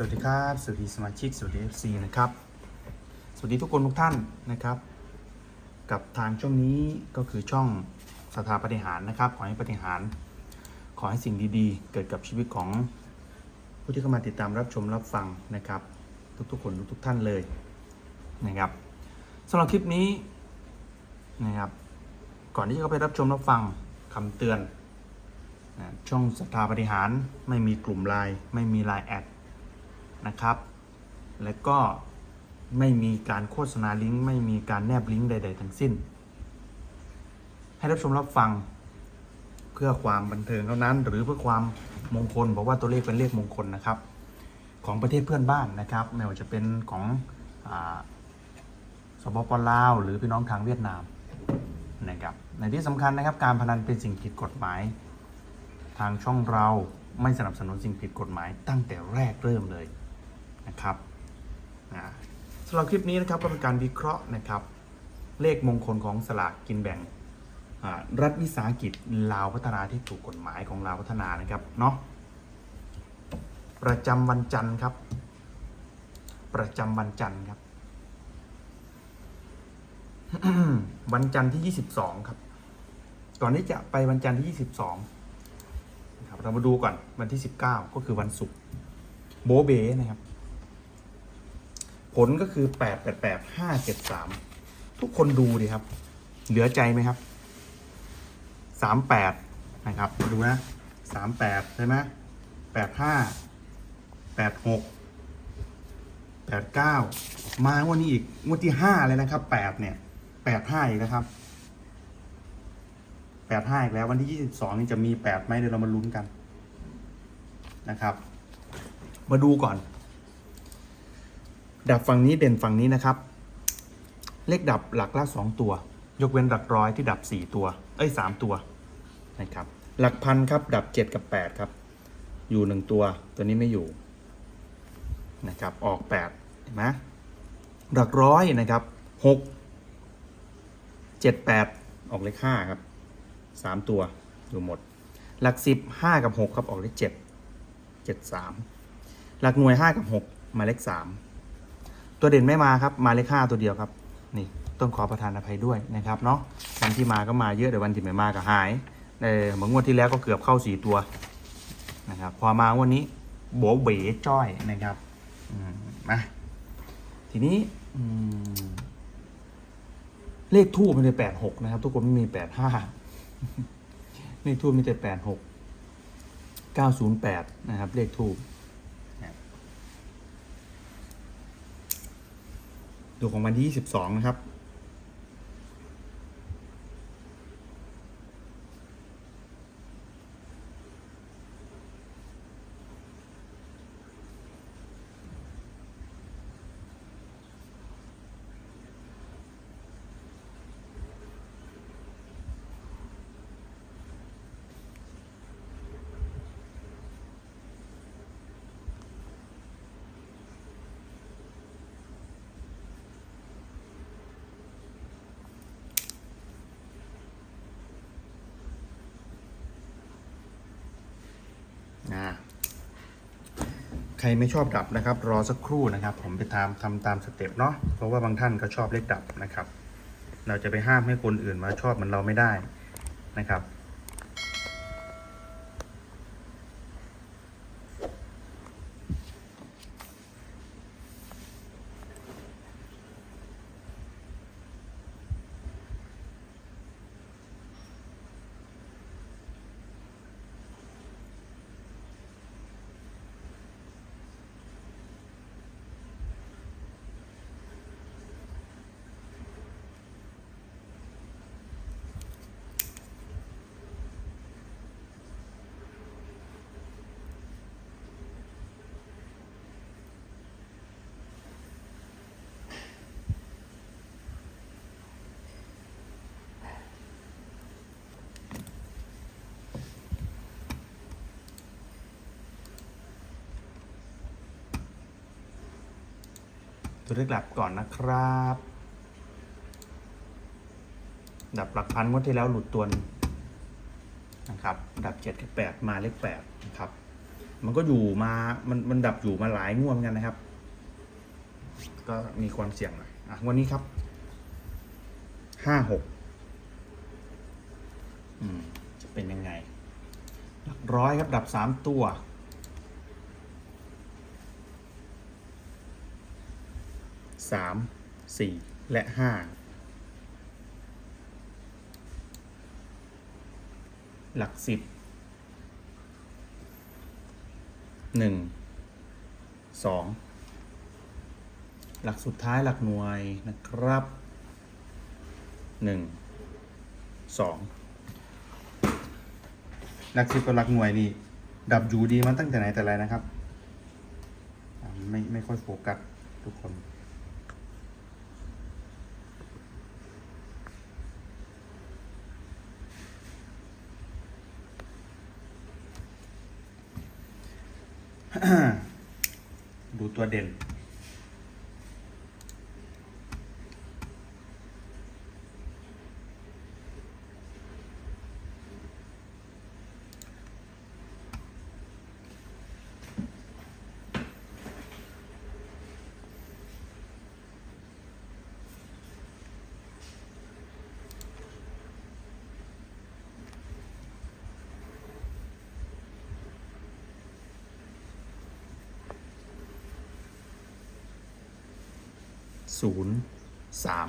สวัสดีครับ สวัสดีสมาชิก สวัสดี FC นะครับ สวัสดีทุกคนทุกท่านนะครับ กับทางช่องนี้ก็คือช่องสถาปฏิหารนะครับ ขอให้ปฏิหาร ขอให้สิ่งดีๆ เกิดกับชีวิตของผู้ที่เข้ามาติดตามรับชมรับฟังนะครับ ทุกๆคนทุกๆท่านเลยนะครับสำหรับคลิปนี้นะครับ ก่อนที่จะเข้าไปรับชมรับฟังคำเตือนนะช่องสถาปฏิหารไม่มีกลุ่มไลน์ไม่มีไลน์แอด นะครับ และก็ไม่มีการโฆษณาลิงก์ไม่มีการแนบลิงก์ใด ๆ ทั้งสิ้น ให้รับชมรับฟังเพื่อความบันเทิงเท่านั้น หรือเพื่อความมงคลบอกว่าตัวเลขเป็นเลขมงคลนะครับ ของประเทศเพื่อนบ้านนะครับ ไม่ว่าจะเป็นของอสปปลาว หรือพี่น้องทางเวียดนามนะครับในที่สำคัญนะครับการพนันเป็นสิ่งผิดกฎหมาย ทางช่องเราไม่สนับสนุนสิ่งผิดกฎหมายตั้งแต่แรกเริ่มเลย นะครับอ่าสำหรับคลิปนี้นะครับก็เป็นการวิเคราะห์นะครับ เลขมงคลของสลากกินแบ่งรัฐวิสาหกิจลาวพัฒนาที่ถูกกฎหมายของลาวพัฒนานะครับเนาะประจำวันจันทร์ครับ ประจำวันจันทร์ครับ วันจันทร์ที่ 22 ครับก่อนที่จะไปวันจันทร์ที่ 22นะครับเรามาดูก่อนวันที่ 19 ก็คือวันศุกร์โบเบนะครับ ผลก็คือ8 8 8 5 7 3ทุกคนดูดิครับ เหลือใจไหมครับ38นะครับมาดูนะ38ใช่ไหม85 86 89มาวันนี้อีกงวดที่5เลยนะครับ8เนี่ย85อีกนะครับ85อีกแล้ว วันที่22นี่จะมี8ไหมเดี๋ยวเรามาลุ้นกันนะครับ มาดูก่อน ดับฝั่งนี้เด่นฝั่งนี้นะครับ เลขดับหลักละ2ตัว ยกเว้นหลักร้อยที่ดับ4ตัว เอ้ย3ตัวนะครับ หลักพันครับ ดับ7กับ8ครับ อยู่1ตัว ตัวนี้ไม่อยู่นะครับ ออก8เห็นไหมหลักร้อยนะครับ6 7 8ออกเลข5ครับ3ตัวอยู่หมด หลัก10 5กับ6ครับออกเลข7 7 3หลักหน่วย5กับ6มาเลข3 ตัวเด่นไม่มาครับ มาเลข5ตัวเดียวครับ นี่ต้องขอประทานอภัยด้วยนะครับเนาะวันที่มาก็มาเยอะแต่วันที่ไม่มาก็หายเออเหมือนงวดที่แล้วก็เกือบเข้า4ตัวนะครับพอมาวันนี้โบเบ๋จ้อยนะครับมาทีนี้เลขทูบมันเป็นแปดหกนะครับ ทุกคนไม่มีแปดห้าเลขทูบมีแต่แปดหกเก้าศูนย์แปดนะครับ เลขทูบ ดูของวันที่ 22 นะครับ ใครไม่ชอบดับนะครับ รอสักครู่นะครับ ผมไปตามทำตามสเต็ปเนาะเพราะว่าบางท่านก็ชอบเลขดับนะครับ เราจะไปห้ามให้คนอื่นมาชอบเหมือนเราไม่ได้นะครับ ตัวเลขดับก่อนนะครับดับหลักพันงวดที่แล้วหลุดตัวนนะครับดับเจ็ดกับแปดมาเลขแปดนะครับ มันก็อยู่มา มันมันดับอยู่มาหลายงวดเหมือนกันนะครับ ก็มีความเสี่ยงหน่อยอะวันนี้ครับห้าหกอืมจะเป็นยังไง หลักร้อยครับดับสามตัว สามสี่และห้าหลักสิบหนึ่งสองหลักสุดท้ายหลักหน่วยนะครับหนึ่งสองหลักสิบกับหลักหน่วยนี่ ดับอยู่ดีมาตั้งแต่ไหนแต่ไรนะครับ ไม่ไม่ค่อยโฟกัสทุกคน ดูตัวเด่น ศูนย์สาม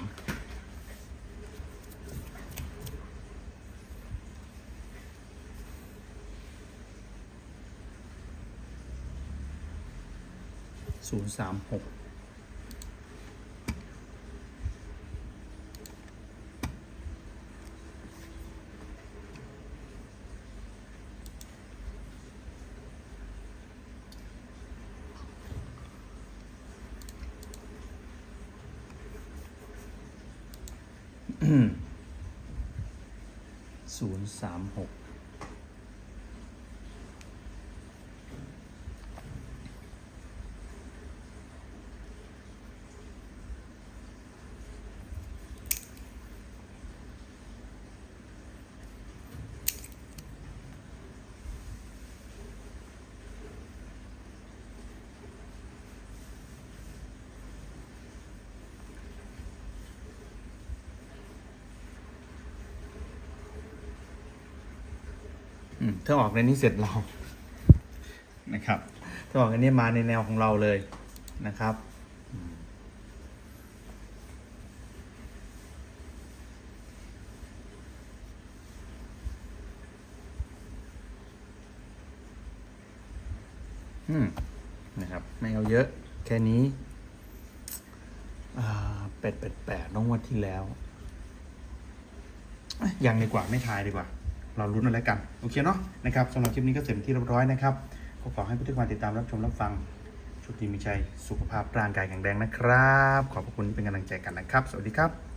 ศูนย์สามหก ศูนย์สามหก ถ้าออกในนี้เสร็จเรานะครับถ้าออกในนี้มาในแนวของเราเลยนะครับอืมนะครับ ไม่เอาเยอะ แค่นี้อ่าเป็ดเป็ดแปดน้องวันที่แล้ว ยังดีกว่าไม่ทายดีกว่า เราลุ้นอะไรกัน โอเคเนาะนะครับสำหรับคลิปนี้ก็เสร็จที่เรียบร้อยนะครับก็ขอให้ทุกท่านติดตามรับชมรับฟังโชุดดีมีชัยสุขภาพร่างกายแข็งแรงนะครับ ขอบพระคุณที่เป็นกำลังใจกันนะครับ สวัสดีครับ